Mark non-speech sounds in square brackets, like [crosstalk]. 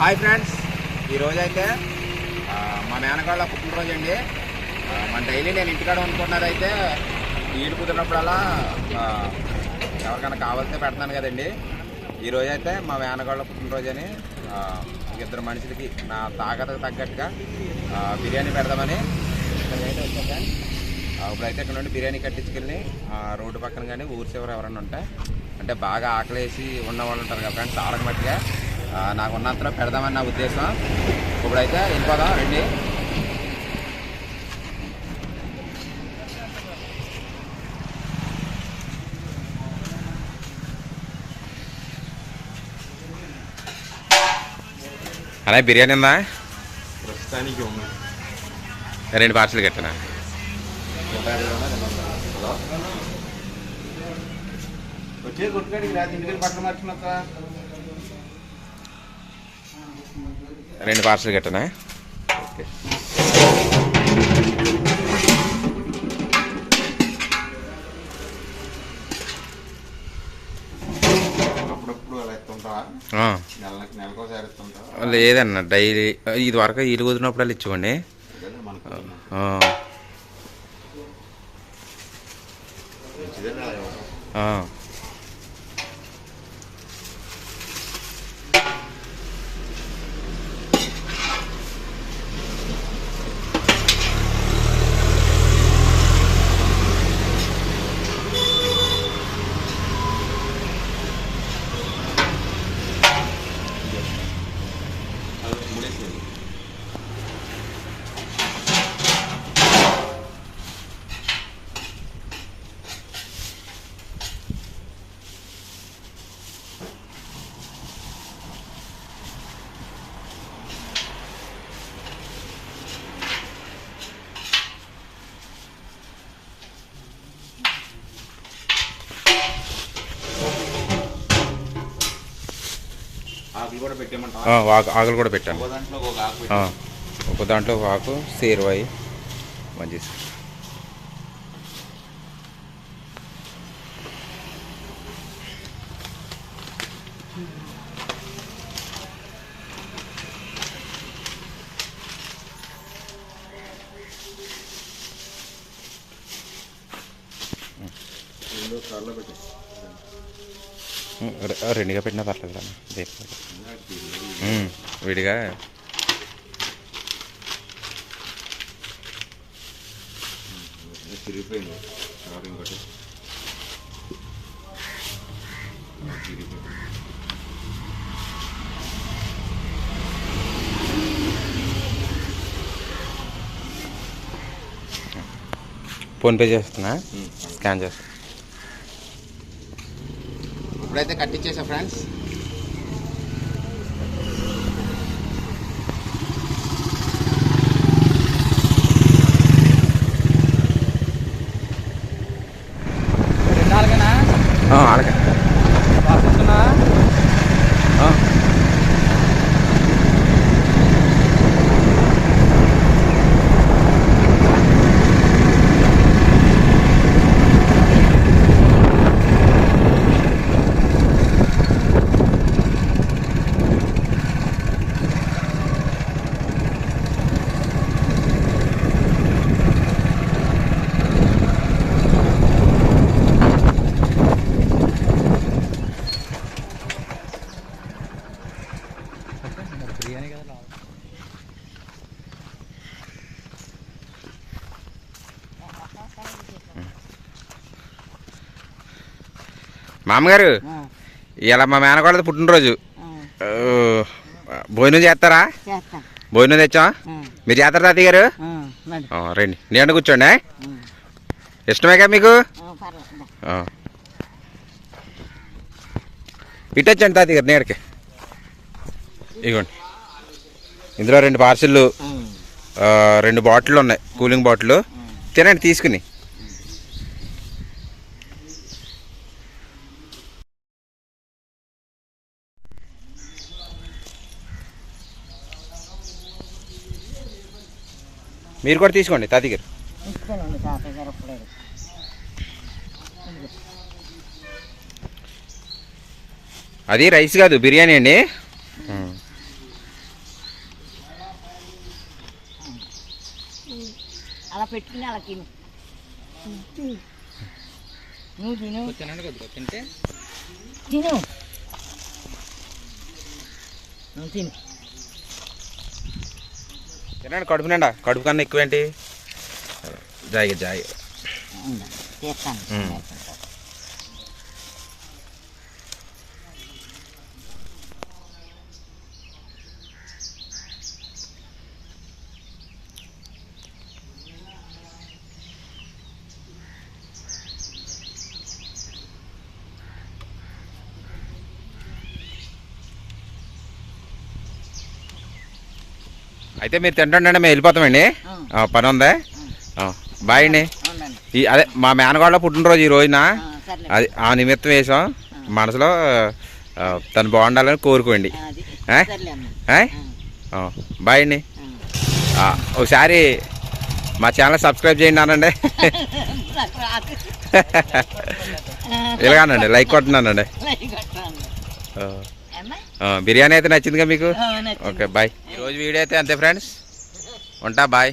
Hi friends. ఈరోజు అయితే మా మేనగాళ్ళ పుట్టినరోజు అండి. మన డైలీ నేను ఇంటికాడ అనుకున్నదైతే నీళ్ళు కుదిరినప్పుడల్లా ఎవరికైనా కావాల్సిన పెడతాను కదండి. ఈరోజు అయితే మా మేనగాళ్ళ పుట్టినరోజు అని ఇద్దరు మనుషులకి నా తాగతకు తగ్గట్టుగా బిర్యానీ పెడదామని ఇక్కడికైతే వచ్చాను ఫ్రెండ్స్. ఇప్పుడైతే ఇక్కడ నుండి బిర్యానీ కట్టించుకెళ్ళి రోడ్డు పక్కన కానీ ఊరి చివర ఎవరైనా ఉంటే అంటే బాగా ఆకలేసి ఉన్న వాళ్ళు ఉంటారు కదా ఫ్రెండ్స్ ఆడకమట్టుగా నాకు ఉన్నంతలో పెడదామని నా ఉద్దేశం. ఇప్పుడైతే వెళ్ళిపోదాం రండి. అలా బిర్యానీ ఉందా? ప్రస్తుతానికి రెండు పార్సల్ కట్టినా? వచ్చే కొట్టుకాడికి రాదు ఇంటికి పట్టణ మార్చుకున్నాక రెండు పార్సల్ కట్టినా ఎత్తుంటావా లేదన్న డైలీ ఇది వరకు ఇల్లు కుదిరినప్పుడు ఇచ్చుకోండి. మంచిదే కదా ఇవ్వడం. ఆ. అది మూడేసేది ఆకులు కూడా పెట్టాను. ఒక దాంట్లో ఒక ఆకు సేరువాయి మంచి రెండుగా పెట్టినా పర్లేదు అన్న ఉమ్, విడిగా. తిరిగిపోయింది. కవర్ ఇంకోటి. తిరిగిపోయింది. ఫోన్పే చేస్తున్నా? స్కాన్ చేస్తున్నా ఇప్పుడైతే కట్టించేసా ఫ్రెండ్స్. ఆ, అలాగే మామగారు ఇలా మా మేనకోళ్ళది పుట్టినరోజు. భోజనం చేస్తారా? చేస్తాం. భోజనం తెచ్చా మీరు చేస్తారా తాతయ్య గారు రండి. నేను కూర్చోండి ఇష్టమేగా మీకు? పర్లేదు ఆ. ఇటు వచ్చండి తాతయ్య గారు నేడికి ఇగోండి. ఇందులో రెండు పార్సిల్లు ఆ, రెండు బాటిల్ ఉన్నాయి కూలింగ్ బాటిల్. తినండి తీసుకుని. మీరు కూడా తీసుకోండి తాతయ్య గారు. అది రైస్ కాదు బిర్యానీ అండి. అలా పెట్టుకుని అలా తిను. నువ్వు తిను. తింటే? తిను. తిను. తినండి కడుపు నిండా. కడుపు కన్నా ఎక్కువ ఏంటి జాయి. జాయి చేస్తాను. అయితే మీరు తింటుండండి మేము వెళ్ళిపోతామండి. పని ఉందా? బాయ్ అండి. ఈ అదే మా మేనగాళ్ళ పుట్టినరోజు ఈ రోజున. అది ఆ నిమిత్తం వేసాం. మనసులో తను బాగుండాలని కోరుకోండి. బాయ్ అండి. ఒకసారి మా ఛానల్ సబ్స్క్రైబ్ చేయండి అనండి. [laughs] [laughs] ఇలాగానండి లైక్ కొట్టున్నానండి బిర్యానీ అయితే నచ్చిందిగా మీకు. ఓకే బాయ్ ఈరోజు వీడియో అయితే అంతే ఫ్రెండ్స్ ఉంటా బాయ్